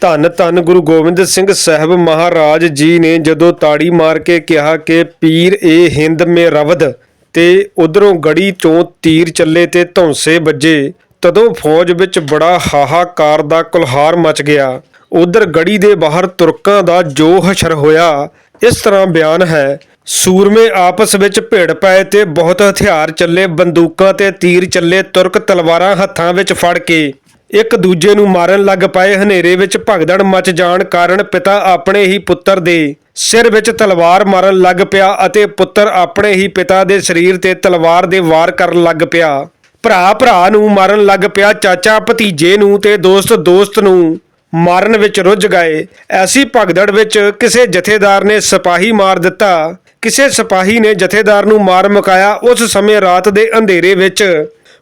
ਧੰਨ ਧੰਨ ਗੁਰੂ ਗੋਬਿੰਦ ਸਿੰਘ ਸਾਹਿਬ ਮਹਾਰਾਜ ਜੀ ਨੇ ਜਦੋਂ ਤਾੜੀ ਮਾਰ ਕੇ ਕਿਹਾ ਕਿ ਪੀਰ ਏ ਹਿੰਦ ਮੇ ਰਵਦ ਤੇ ਉਧਰੋਂ ਗੜੀ ਚੋਂ ਤੀਰ ਚੱਲੇ ਤੇ ਧੌਂਸੇ ਵੱਜੇ, ਤਦੋਂ ਫੌਜ ਵਿੱਚ ਬੜਾ ਹਾਹਾਕਾਰ ਦਾ ਕੁਲਹਾਰ ਮਚ ਗਿਆ। ਉਧਰ ਗੜੀ ਦੇ ਬਾਹਰ ਤੁਰਕਾਂ ਦਾ ਜੋ ਹਸ਼ਰ ਹੋਇਆ। ਇਸ ਤਰ੍ਹਾਂ ਬਿਆਨ ਹੈ, ਸੂਰਮੇ ਆਪਸ ਵਿੱਚ ਭਿੜ ਪਏ ਤੇ ਬਹੁਤ ਹਥਿਆਰ ਚੱਲੇ, ਬੰਦੂਕਾਂ ਤੇ ਤੀਰ ਚੱਲੇ, ਤੁਰਕ ਤਲਵਾਰਾਂ ਹੱਥਾਂ ਵਿੱਚ ਫੜ ਕੇ ਇੱਕ ਦੂਜੇ ਨੂੰ ਮਾਰਨ ਲੱਗ ਪਏ। ਹਨੇਰੇ ਵਿੱਚ ਭਗਦੜ ਮਚ ਜਾਣ ਕਾਰਨ ਪਿਤਾ ਆਪਣੇ ਹੀ ਪੁੱਤਰ ਦੇ ਸਿਰ ਵਿੱਚ ਤਲਵਾਰ ਮਾਰਨ ਲੱਗ ਪਿਆ ਅਤੇ ਪੁੱਤਰ ਆਪਣੇ ਹੀ ਪਿਤਾ ਦੇ ਸਰੀਰ ਤੇ ਤਲਵਾਰ ਦੇ ਵਾਰ ਕਰਨ ਲੱਗ ਪਿਆ। ਭਰਾ ਭਰਾ ਨੂੰ ਮਾਰਨ ਲੱਗ ਪਿਆ। ਚਾਚਾ ਭਤੀਜੇ ਨੂੰ ਤੇ ਦੋਸਤ ਦੋਸਤ ਨੂੰ ਮਾਰਨ ਵਿੱਚ ਰੁੱਝ ਗਏ। ਐਸੀ ਭਗਦੜ ਵਿੱਚ ਕਿਸੇ ਜਥੇਦਾਰ ਨੇ ਸਿਪਾਹੀ ਮਾਰ ਦਿੱਤਾ। ਕਿਸੇ ਸਿਪਾਹੀ ਨੇ ਜਥੇਦਾਰ ਨੂੰ ਮਾਰ ਮੁਕਾਇਆ। ਉਸ ਸਮੇਂ ਰਾਤ ਦੇ ਅੰਧੇਰੇ ਵਿੱਚ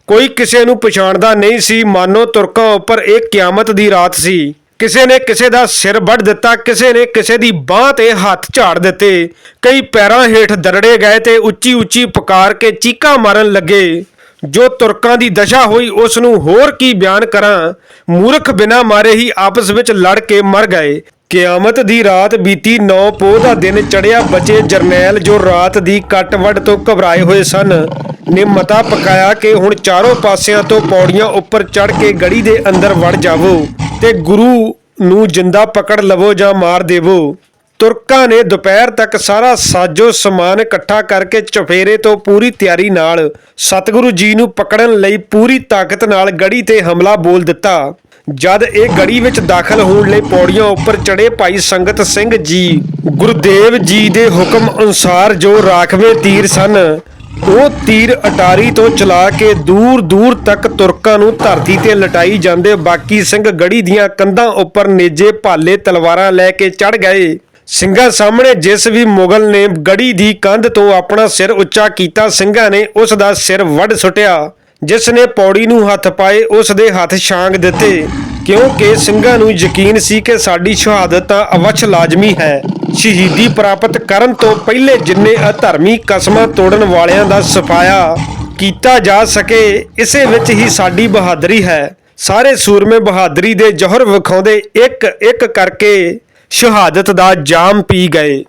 ਕੋਈ ਕਿਸੇ ਨੂੰ ਪਛਾਣਦਾ ਨਹੀਂ ਸੀ। ਮਾਨੋ ਤੁਰਕਾਂ ਉੱਪਰ ਇਹ ਕਿਆਮਤ ਦੀ ਰਾਤ ਸੀ। ਕਿਸੇ ਨੇ ਕਿਸੇ ਦਾ ਸਿਰ ਵੱਢ ਦਿੱਤਾ, ਕਿਸੇ ਨੇ ਕਿਸੇ ਦੀ ਬਾਹ ਤੇ ਹੱਥ ਝਾੜ ਦਿੱਤੇ। ਕਈ ਪੈਰਾਂ ਹੇਠ ਦਰੜੇ ਗਏ ਤੇ ਉੱਚੀ ਉੱਚੀ ਪੁਕਾਰ ਕੇ ਚੀਕਾਂ ਮਾਰਨ ਲੱਗੇ। ਜੋ ਤੁਰਕਾਂ ਦੀ ਦਸ਼ਾ ਹੋਈ, ਉਸ ਨੂੰ ਹੋਰ ਕੀ ਬਿਆਨ ਕਰਾਂ? ਮੂਰਖ ਬਿਨਾ ਮਾਰੇ ਹੀ ਆਪਸ ਵਿੱਚ ਲੜ ਕੇ ਮਰ ਗਏ। ਕਿਆਮਤ ਦੀ ਰਾਤ ਬੀਤੀ 9 ਪੋਹ ਦਾ ਦਿਨ ਚੜਿਆ ਬਚੇ ਜਰਨੈਲ ਜੋ ਰਾਤ ਦੀ ਕੱਟ ਵੱਢ ਤੋਂ ਘਬਰਾਏ ਹੋਏ ਸਨ। ਨੇ ਮਤਾ ਪਕਾਇਆ ਕਿ ਹੁਣ ਚਾਰੋਂ ਪਾਸਿਆਂ ਤੋਂ ਪੌੜੀਆਂ ਉੱਪਰ ਚੜ ਕੇ ਗੜੀ ਦੇ ਅੰਦਰ ਵੜ ਜਾਵੋ ਤੇ ਗੁਰੂ ਨੂੰ ਜਿੰਦਾ ਪਕੜ ਲਵੋ ਜਾਂ ਮਾਰ ਦੇਵੋ। ਤੁਰਕਾਂ ਨੇ ਦੁਪਹਿਰ ਤੱਕ ਸਾਰਾ ਸਾਜੋ ਸਮਾਨ ਇਕੱਠਾ ਕਰਕੇ ਚਫੇਰੇ ਤੋਂ ਪੂਰੀ ਤਿਆਰੀ ਨਾਲ ਸਤਿਗੁਰੂ ਜੀ ਨੂੰ ਪਕੜਨ ਲਈ ਪੂਰੀ ਤਾਕਤ ਨਾਲ ਗੜੀ ਤੇ ਹਮਲਾ ਬੋਲ ਦਿੱਤਾ। ਜਦ ਇਹ ਗੜੀ ਵਿੱਚ ਦਾਖਲ ਹੋਣ ਲਈ ਪੌੜੀਆਂ ਉੱਪਰ ਚੜੇ ਭਾਈ ਸੰਗਤ ਸਿੰਘ ਜੀ, ਗੁਰਦੇਵ ਜੀ ਦੇ ਹੁਕਮ ਅਨੁਸਾਰ ਜੋ ਰਾਖਵੇਂ ਤੀਰ ਸਨ, ਉਹ ਤੀਰ ਅਟਾਰੀ ਤੋਂ ਚਲਾ ਕੇ ਦੂਰ ਦੂਰ ਤੱਕ ਤੁਰਕਾਂ ਨੂੰ ਧਰਤੀ ਤੇ ਲਟਾਈ ਜਾਂਦੇ ਬਾਕੀ ਸਿੰਘ ਗੜੀ ਦੀਆਂ ਕੰਧਾਂ ਉੱਪਰ ਨੇਜੇ ਭਾਲੇ ਤਲਵਾਰਾਂ ਲੈ ਕੇ ਚੜ ਗਏ। ਸਿੰਘਾਂ ਸਾਹਮਣੇ ਜਿਸ ਵੀ ਮੁਗਲ ਨੇ ਗੜੀ ਦੀ ਕੰਧ ਤੋਂ ਆਪਣਾ ਸਿਰ ਉੱਚਾ ਕੀਤਾ, ਸਿੰਘਾਂ ਨੇ ਉਸ ਦਾ ਸਿਰ ਵੱਢ ਸੁੱਟਿਆ, ਜਿਸ ਨੇ ਪੌੜੀ ਨੂੰ ਹੱਥ ਪਾਏ, ਉਸ ਦੇ ਹੱਥ ਛਾਂਗ ਦਿੱਤੇ। ਕਿਉਂਕਿ ਸਿੰਘਾਂ ਨੂੰ ਯਕੀਨ ਸੀ ਕਿ ਸਾਡੀ ਸ਼ਹਾਦਤ ਤਾਂ ਅਵਛ ਲਾਜ਼ਮੀ ਹੈ। ਸ਼ਹੀਦੀ ਪ੍ਰਾਪਤ ਕਰਨ ਤੋਂ ਪਹਿਲੇ ਜਿੰਨੇ ਅਧਰਮੀ ਕਸਮਾਂ ਤੋੜਨ ਵਾਲਿਆਂ ਦਾ ਸਫਾਇਆ ਕੀਤਾ ਜਾ ਸਕੇ, ਇਸੇ ਵਿੱਚ ਹੀ ਸਾਡੀ ਬਹਾਦਰੀ ਹੈ। ਸਾਰੇ ਸੂਰਮੇ ਬਹਾਦਰੀ ਦੇ ਜੋਹਰ ਵਿਖਾਉਂਦੇ ਇੱਕ ਇੱਕ ਕਰਕੇ ਸ਼ਹਾਦਤ ਦਾ ਜਾਮ ਪੀ ਗਏ।